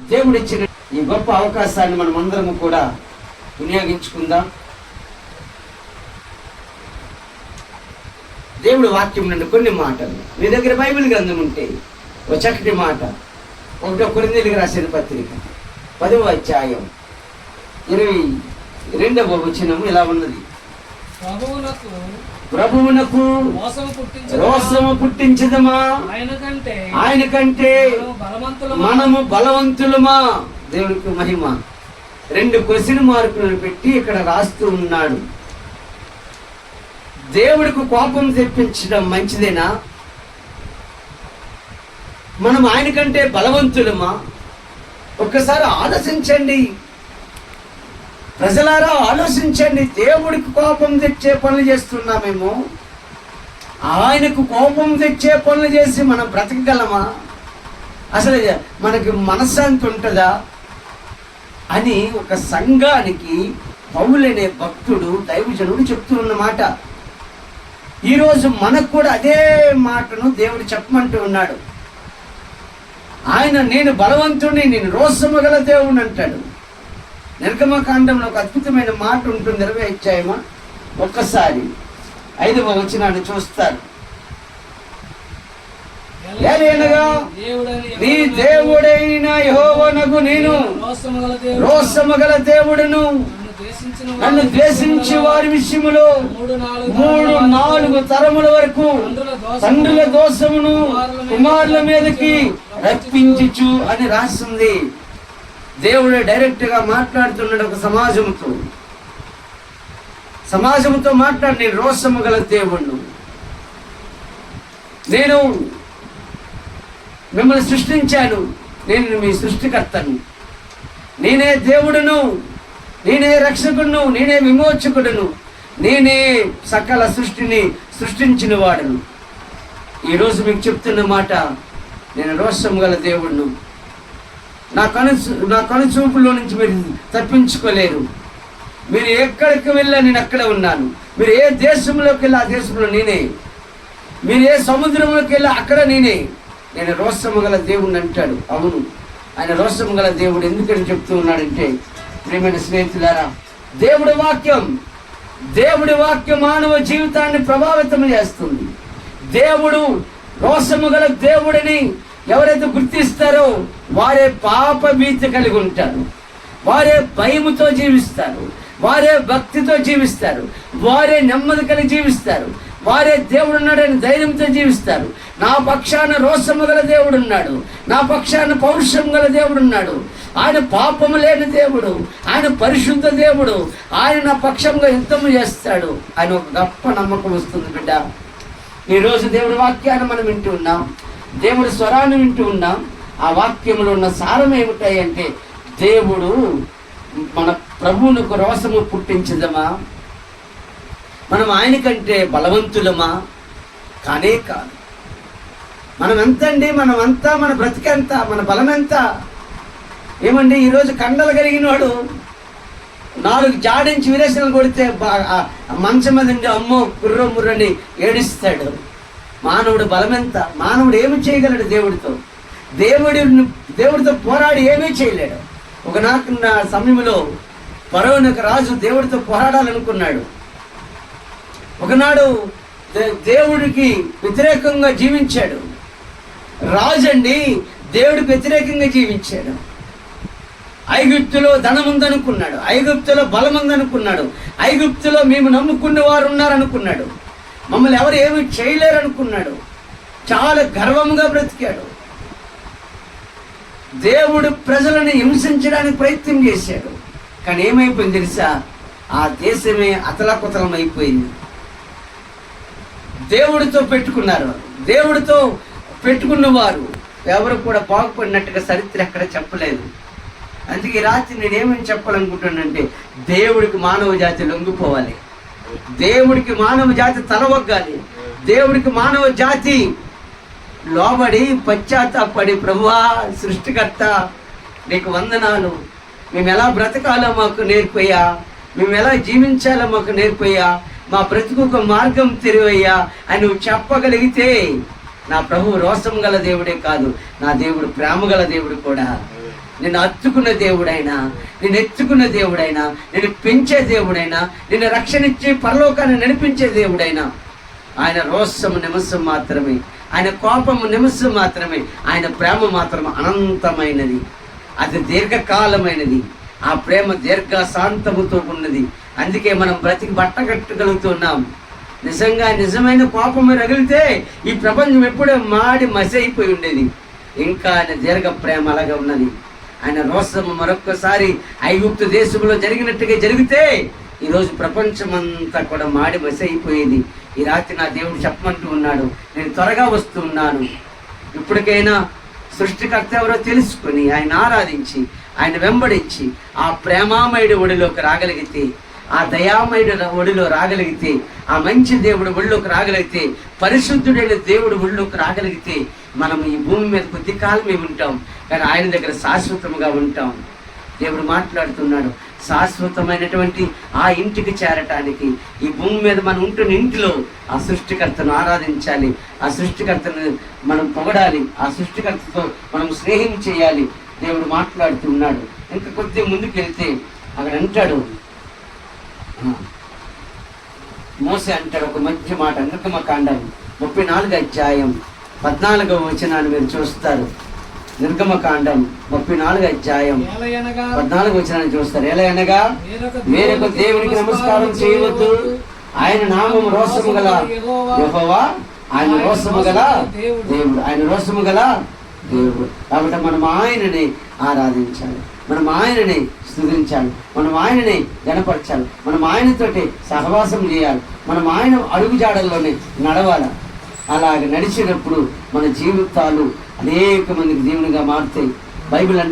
దేవుడిచ్చిన ఈ గొప్ప అవకాశాన్ని మనం అందరం కూడా వినియోగించుకుందాం. దేవుడి వాక్యం నుండి కొన్ని మాటలు. మీ దగ్గర బైబిల్ గ్రంథం ఉంటే ఒక చక్కటి మాట. ఒకటో కొరిందీలకు రాసిన పత్రిక. పదవ అధ్యాయం. ఇరవై రెండవ వచనము ఇలా ఉన్నది. ప్రభువునకు రోసము పుట్టించదమా? ఆయన కంటే మనము బలవంతులమా? దేవునికి మహిమ. రెండు క్వశ్చన్ మార్కులను పెట్టి ఇక్కడ రాస్తూ ఉన్నాడు. దేవుడికి కోపం తెప్పించడం మంచిదేనా? మనం ఆయన కంటే బలవంతులమా? ఒక్కసారి ఆలోచించండి. ప్రజలారా ఆలోచించండి. దేవుడికి కోపం తెచ్చే పనులు చేస్తున్నామేమో ఆయనకు కోపం తెచ్చే పనులు చేసి మనం బ్రతకగలమా? అసలు మనకి మనశ్శాంతి ఉంటుందా? అని ఒక సంఘానికి పౌలనే భక్తుడు దైవజనుడు చెప్తున్నమాట ఈరోజు మనకు కూడా అదే మాటను దేవుడు చెప్పమంటూ ఉన్నాడు. ఆయన నేను బలవంతుడిని నేను రోజు గల దేవుడు అంటాడు. నిర్గమకాండంలో ఒక అద్భుతమైన మాట ఉంటుంది ఇరవై అధ్యాయమా ఒక్కసారి ఐదవ వచనాన్ని చూస్తారు. ఏలయనగా నీ దేవుడైన యహోవనకు నేను రోసమగల దేవుడును. నన్ను ద్వేషించి వారి విషయములో మూడు నాలుగు తరముల వరకు తండ్రుల దోషమును కుమారుల మీదకి రప్పించుచు అని రాసింది. దేవుడు డైరెక్ట్గా మాట్లాడుతున్నాడు ఒక సమాజంతో సమాజంతో మాట్లాడి నేను రోషము గల దేవుణ్ణు. నేను మిమ్మల్ని సృష్టించాను. నేను మీ సృష్టికర్తను. నేనే దేవుడును. నేనే రక్షకుడును. నేనే విమోచకుడును. నేనే సకల సృష్టిని సృష్టించిన వాడును. ఈరోజు మీకు చెప్తున్న మాట నేను రోషం గల దేవుడును నా కను నా కనుచూపులో నుంచి మీరు తప్పించుకోలేరు. మీరు ఎక్కడికి వెళ్ళా నేను అక్కడ ఉన్నాను. మీరు ఏ దేశంలోకి వెళ్ళి ఆ దేశంలో నేనే. మీరు ఏ సముద్రంలోకి వెళ్ళి అక్కడ నేనే. నేను రోషము గల దేవుడిని అంటాడు. అవును. ఆయన రోషము గల దేవుడు ఎందుకని చెప్తూ ఉన్నాడంటే ప్రేమైన స్నేహితులారా దేవుడి వాక్యం దేవుడి వాక్యం మానవ జీవితాన్ని ప్రభావితం చేస్తుంది. దేవుడు రోషము గల దేవుడిని ఎవరైతే గుర్తిస్తారో వారే పాప భీతి కలిగి ఉంటారు. వారే భయముతో జీవిస్తారు. వారే భక్తితో జీవిస్తారు. వారే నెమ్మది కలిగి జీవిస్తారు. వారే దేవుడు ఉన్నాడని ధైర్యంతో జీవిస్తారు. నా పక్షాన రోషము గల దేవుడు ఉన్నాడు నా పక్షాన పౌరుషం గల దేవుడు ఉన్నాడు ఆయన పాపము లేని దేవుడు. ఆయన పరిశుద్ధ దేవుడు. ఆయన నా పక్షంగా యుద్ధము చేస్తాడు ఆయన ఒక గొప్ప నమ్మకం వస్తుంది బిడ్డ. ఈరోజు దేవుడి వాక్యాన్ని మనం వింటూ ఉన్నాం. దేవుడి స్వరాన్ని వింటూ ఉన్నాం. ఆ వాక్యంలో ఉన్న సారం ఏమిటాయి అంటే దేవుడు మన ప్రభువునకు రోసము పుట్టించదమా? మనం ఆయన కంటే బలవంతులమా? కానే కాదు. మనం ఎంత అండి మనం అంతా మన బ్రతికెంత మన బలం ఎంత ఏమండి ఈరోజు కండలు కలిగిన వాడు నాలుగు జాడించి విరేచనలు కొడితే మంచం మీద ఉండి అమ్మో కుర్ర ముర్రని ఏడిస్తాడు. మానవుడు బలమెంత? మానవుడు ఏమి చేయగలడు దేవుడితో? దేవుడి దేవుడితో పోరాడి ఏమీ చేయలేడు. ఒకనాటి నా సమయంలో పరవనొక రాజు దేవుడితో పోరాడాలనుకున్నాడు. ఒకనాడు దే- దేవుడికి వ్యతిరేకంగా జీవించాడు. రాజు అండి దేవుడికి వ్యతిరేకంగా జీవించాడు. ఐగుప్తులో ధనం ఉందనుకున్నాడు ఐగుప్తులో బలం ఉందనుకున్నాడు ఐగుప్తులో మేము నమ్ముకున్న వారు ఉన్నారనుకున్నాడు మమ్మల్ని ఎవరు ఏమి చేయలేరు అనుకున్నాడు చాలా గర్వంగా బ్రతికాడు. దేవుడు ప్రజలను హింసించడానికి ప్రయత్నం చేశాడు. కానీ ఏమైపోయింది తెలుసా? ఆ దేశమే అతలకుతలం అయిపోయింది దేవుడితో పెట్టుకున్నారు దేవుడితో పెట్టుకున్నవారు. ఎవరు కూడా బాగుపడినట్టుగా చరిత్ర ఎక్కడ చెప్పలేదు. అందుకే ఈ రాత్రి నేనేమని చెప్పాలనుకుంటున్నానంటే దేవుడికి మానవ జాతి లొంగిపోవాలి. దేవుడికి మానవ జాతి తలవగ్గాలి. దేవుడికి మానవ జాతి లోబడి పశ్చాత్తాపడి ప్రభువా సృష్టికర్త నీకు వందనాలు. మేము ఎలా బ్రతకాలో మాకు నేర్పోయా మేము ఎలా జీవించాలో మాకు నేర్పోయా మా బ్రతుకు ఒక మార్గం తెరివయ్యా అని నువ్వు చెప్పగలిగితే నా ప్రభు రోషం గల దేవుడే కాదు నా దేవుడు ప్రేమ గల దేవుడు కూడా. నిన్ను అత్తుకున్న దేవుడైనా నిన్ను ఎత్తుకున్న దేవుడైనా నిన్ను పెంచే దేవుడైనా నిన్ను రక్షణ ఇచ్చి పరలోకాన్ని నడిపించే దేవుడైనా. ఆయన రోషము నిమిషం మాత్రమే. ఆయన కోపము నిమిషం మాత్రమే ఆయన ప్రేమ మాత్రం అనంతమైనది. అది దీర్ఘకాలమైనది. ఆ ప్రేమ దీర్ఘ శాంతముతో ఉన్నది. అందుకే మనం బ్రతికి బట్ట కట్టగలుగుతున్నాం నిజంగా నిజమైన కోపము రగిలితే ఈ ప్రపంచం ఎప్పుడూ మాడి మసైపోయి ఉండేది. ఇంకా ఆయన దీర్ఘ ప్రేమ అలాగే ఉన్నది. ఆయన రోషము మరొక్కసారి ఐగుప్తు దేశంలో జరిగినట్టుగా జరిగితే ఈరోజు ప్రపంచమంతా కూడా మాడి మసైపోయేది అయిపోయేది ఈ రాత్రి నా దేవుడు చెప్పమంటూ ఉన్నాడు. నేను త్వరగా వస్తున్నాను ఇప్పటికైనా సృష్టికర్త ఎవరో తెలుసుకొని ఆయన ఆరాధించి ఆయన వెంబడించి ఆ ప్రేమామయుడి ఒడిలోకి రాగలిగితే ఆ దయామయుడు ఒడిలో రాగలిగితే ఆ మంచి దేవుడు ఒడిలోకి రాగలిగితే పరిశుద్ధుడైన దేవుడు ఒళ్ళోకి రాగలిగితే మనం ఈ భూమి మీద కొద్ది కాలమే ఉంటాం. కానీ ఆయన దగ్గర శాశ్వతంగా ఉంటాం. దేవుడు మాట్లాడుతున్నాడు. శాశ్వతమైనటువంటి ఆ ఇంటికి చేరటానికి ఈ భూమి మీద మనం ఉంటున్న ఇంటిలో ఆ సృష్టికర్తను ఆరాధించాలి ఆ సృష్టికర్తను మనం పొగడాలి ఆ సృష్టికర్తతో మనం స్నేహం చేయాలి. దేవుడు మాట్లాడుతున్నాడు ఇంకా కొద్దిగా ముందుకు వెళ్తే అక్కడ అంటాడు ఆ, మోసే అంటాడు ఒక మంచి మాట నిర్గమ కాండం ముప్పై నాలుగు అధ్యాయం పద్నాలుగవ వచనాన్ని మీరు చూస్తారు. నిర్గమ కాండం ముప్పై నాలుగు అధ్యాయం పద్నాలుగు వచ్చిన చూస్తారు. ఎలా అనగా వేరొక దేవునికి నమస్కారం చేయవద్దు. ఆయన నామం రోషము గల యెహోవా ఆయన రోషము గల దేవుడు. ఆయన రోషము గల దేవుడు. కాబట్టి మనం ఆయనని ఆరాధించాలి. మనం ఆయనని స్థుతించాలి. మనం ఆయనని గణపరచాలి. మనం ఆయనతోటి సహవాసం చేయాలి. మనం ఆయన అడుగుజాడల్లోనే నడవాలి. అలాగ నడిచినప్పుడు మన జీవితాలు అనేక మందికి దేవునిగా మారుతాయి. బైబిల్ అంటే